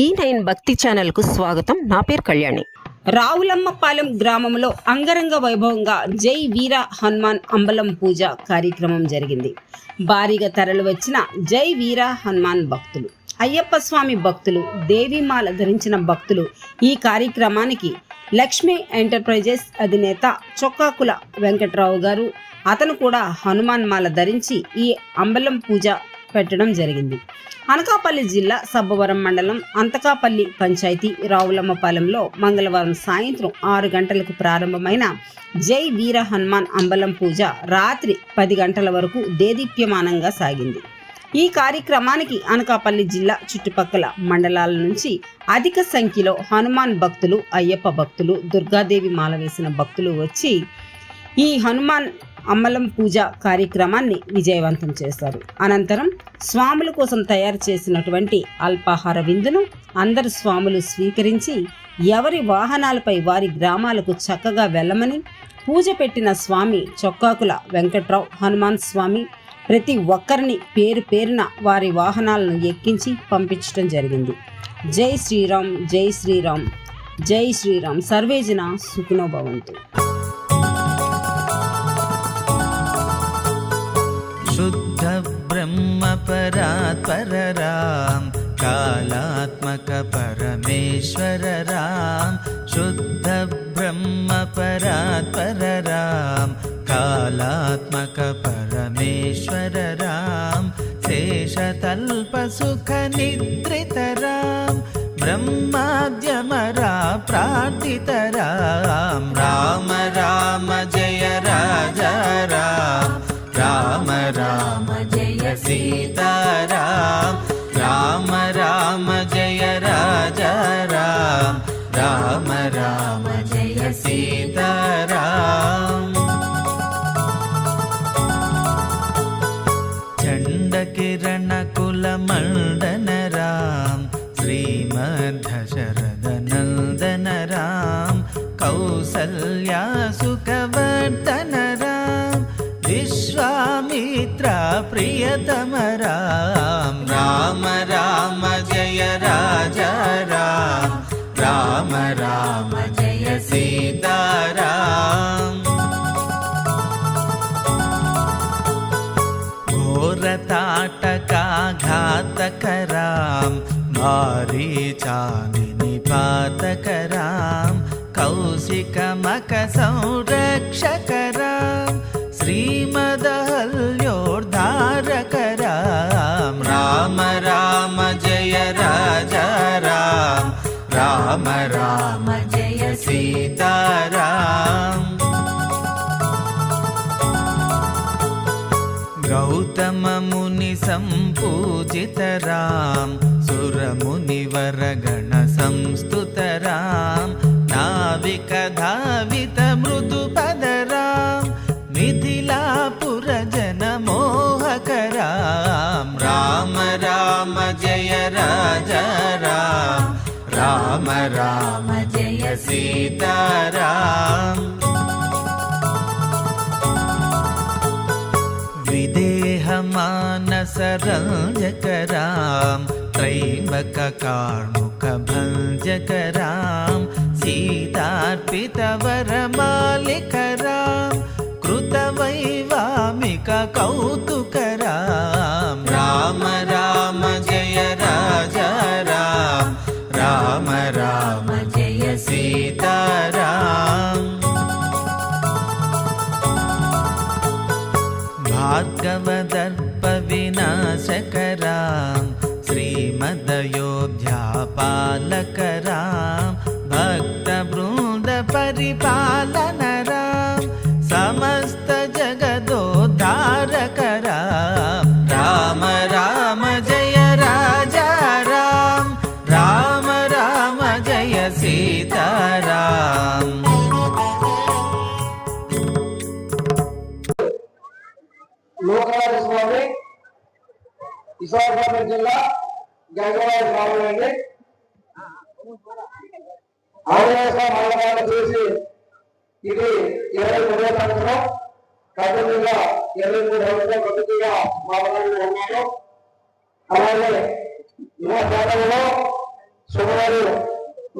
ఈ నైన్ భక్తి ఛానల్కు స్వాగతం. నా పేరు కళ్యాణి. రావులమ్మపాలెం గ్రామంలో అంగరంగ వైభవంగా జై వీర హనుమాన్ అంబలం పూజ కార్యక్రమం జరిగింది. భారీగా తరలి వచ్చిన జై వీర హనుమాన్ భక్తులు అయ్యప్ప స్వామి భక్తులు దేవిమాల ధరించిన భక్తులు ఈ కార్యక్రమానికి లక్ష్మీ ఎంటర్ప్రైజెస్ అధినేత చొక్కాకుల వెంకట్రావు గారు అతను కూడా హనుమాన్ మాల ధరించి ఈ అంబలం పూజ పెట్టడం జరిగింది. అనకాపల్లి జిల్లా సబ్బవరం మండలం అంతకాపల్లి పంచాయతీ రావులమ్మపాలెంలో మంగళవారం సాయంత్రం ఆరు గంటలకు ప్రారంభమైన జై వీర హనుమాన్ అంబలం పూజ రాత్రి పది గంటల వరకు దేదీప్యమానంగా సాగింది. ఈ కార్యక్రమానికి అనకాపల్లి జిల్లా చుట్టుపక్కల మండలాల నుంచి అధిక సంఖ్యలో హనుమాన్ భక్తులు అయ్యప్ప భక్తులు దుర్గాదేవి మాల వేసిన భక్తులు వచ్చి ఈ హనుమాన్ అమ్మలం పూజ కార్యక్రమాన్ని విజయవంతం చేశారు. అనంతరం స్వాముల కోసం తయారు చేసినటువంటి అల్పాహార విందును అందరు స్వాములు స్వీకరించి ఎవరి వాహనాలపై వారి గ్రామాలకు చక్కగా వెళ్ళమని పూజ పెట్టిన స్వామి చొక్కాకుల వెంకట్రావు హనుమాన్ స్వామి ప్రతి ఒక్కరిని పేరు పేరున వారి వాహనాలను ఎక్కించి పంపించడం జరిగింది. జై శ్రీరామ్ జై శ్రీరామ్ జై శ్రీరామ్. సర్వేజన సుఖినో शुद्ध ब्रह्म परात्पर राम कालात्मक परमेश्वर राम शुद्ध ब्रह्म परात्पर राम कालात्मक परमेश्वर राम शेषतल्पसुखनिद्रित राम ब्रह्माद्यमरा प्रार्थित राम राम ప్రియతమరా గౌతమముని సంపూజితరాం సురముని వరగణ సంస్థుతరాం నావికధావిత మృదుపదరాం మిథిలాపురజన మోహకరాం రామ రామ జయ రాజ రామ రామ జయ సీతారాం. विदेहमानसरञ्जकरां त्रैम्बककार्मुकभञ्जकरां सीतार्पितवरमालिकरां कृतवैवामिककौतुकरां राम राम जय राजा राम राम राम जय सीताराम भार्गवदर्पविनाशकरां श्रीमदयोध्यापालकरां भक्तवृन्दपरिपालनरां समस्तजगदोद्धारकरां లోకరాజు స్వామి విశాఖపట్నం జిల్లా గంగవాడ స్వామి అండి. ఆంజనేయ స్వామి అలంకారం చేసి ఇది ఇరవై మూడో సంవత్సరం. కర్నూలుగా ఇరవై మూడు సంవత్సరాలు కొద్దిగా మాట్లాడుతూ ఉన్నాను. అలాగే యువ శాఖలో సుమారు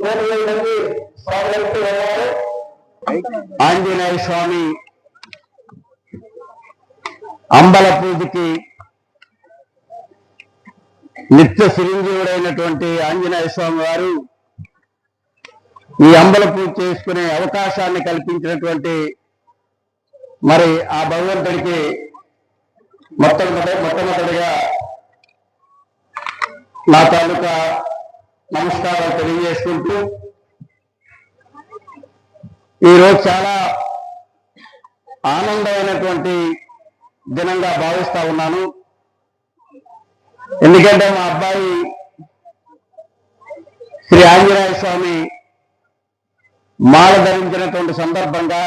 నూట ఇరవై మంది స్వామి ఆంజనేయ స్వామి అంబల పూజకి నిత్య చిరంజీవుడైనటువంటి ఆంజనేయ స్వామి వారు ఈ అంబల పూజ చేసుకునే అవకాశాన్ని కల్పించినటువంటి మరి ఆ భగవంతుడికి మొట్టమొదటి మొట్టమొదటిగా నా తాలూకా నమస్కారాలు తెలియజేసుకుంటూ ఈరోజు చాలా ఆనందమైనటువంటి దినంగా భావిస్తా ఉన్నాను. ఎందుకంటే మా అబ్బాయి శ్రీ ఆంజనేయ స్వామి మాల ధరించినటువంటి సందర్భంగా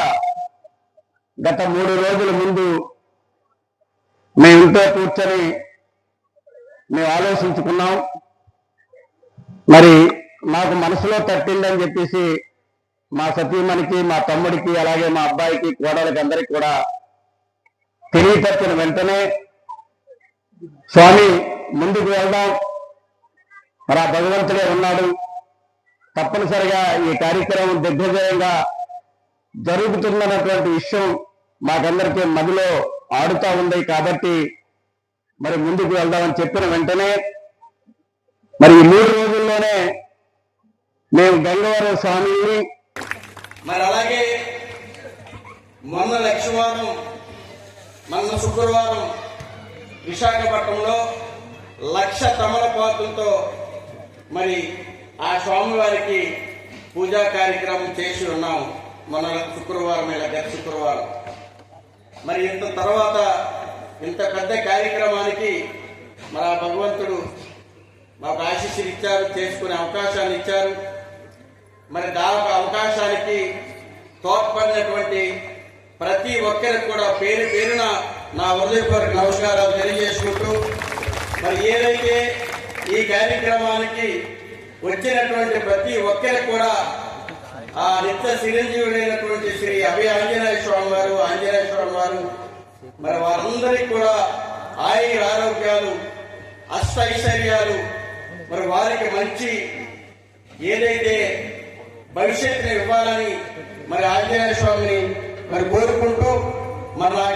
గత మూడు రోజుల ముందు మేము ఇంట్లో కూర్చొని మేము ఆలోచించుకున్నాం. మరి నాకు మనసులో తట్టిందని చెప్పేసి మా సతీమణికి మా తమ్ముడికి అలాగే మా అబ్బాయికి కోడలకి అందరికి కూడా తెలియపరిచిన వెంటనే స్వామి ముందుకు వెళ్దాం. మరి ఆ భగవంతుడే ఉన్నాడు. తప్పనిసరిగా ఈ కార్యక్రమం దిగ్విజయంగా జరుగుతున్నటువంటి విషయం మాకందరికీ మదిలో ఆడుతూ ఉంది కాబట్టి మరి ముందుకు వెళ్దామని చెప్పిన వెంటనే మరి ఈ మూడు రోజుల్లోనే మేము గంగవరం స్వామిని మరి అలాగే మొన్న లక్షవారం మొన్న శుక్రవారం విశాఖపట్నంలో లక్ష తమలపాకులతో మరి ఆ స్వామివారికి పూజా కార్యక్రమం చేసి ఉన్నాం. మొన్న శుక్రవారం ఇలా గత శుక్రవారం. మరి ఇంత తర్వాత ఇంత పెద్ద కార్యక్రమానికి మా భగవంతుడు మాకు ఆశీస్సులు ఇచ్చారు చేసుకునే అవకాశాన్ని ఇచ్చారు. మరి దాదాపు అవకాశానికి తోడ్పడినటువంటి ప్రతి ఒక్కరికి కూడా పేరు పేరున నా హృదయపూర్వక నమస్కారాలు తెలియజేసుకుంటూ మరి ఏదైతే ఈ కార్యక్రమానికి వచ్చినటువంటి ప్రతి ఒక్కరికి కూడా ఆ నిత్య చిరంజీవుడైనటువంటి శ్రీ అభయ ఆంజనేయ స్వామి వారు ఆంజనేయ స్వామి వారు మరి వారందరికీ కూడా ఆయుర ఆరోగ్యాలు అష్ట ఐశ్వర్యాలు మరి వారికి మంచి ఏదైతే భవిష్యత్తుని ఇవ్వాలని మరి ఆంజనేయ స్వామిని మరి కోరుకుంటూ మరలా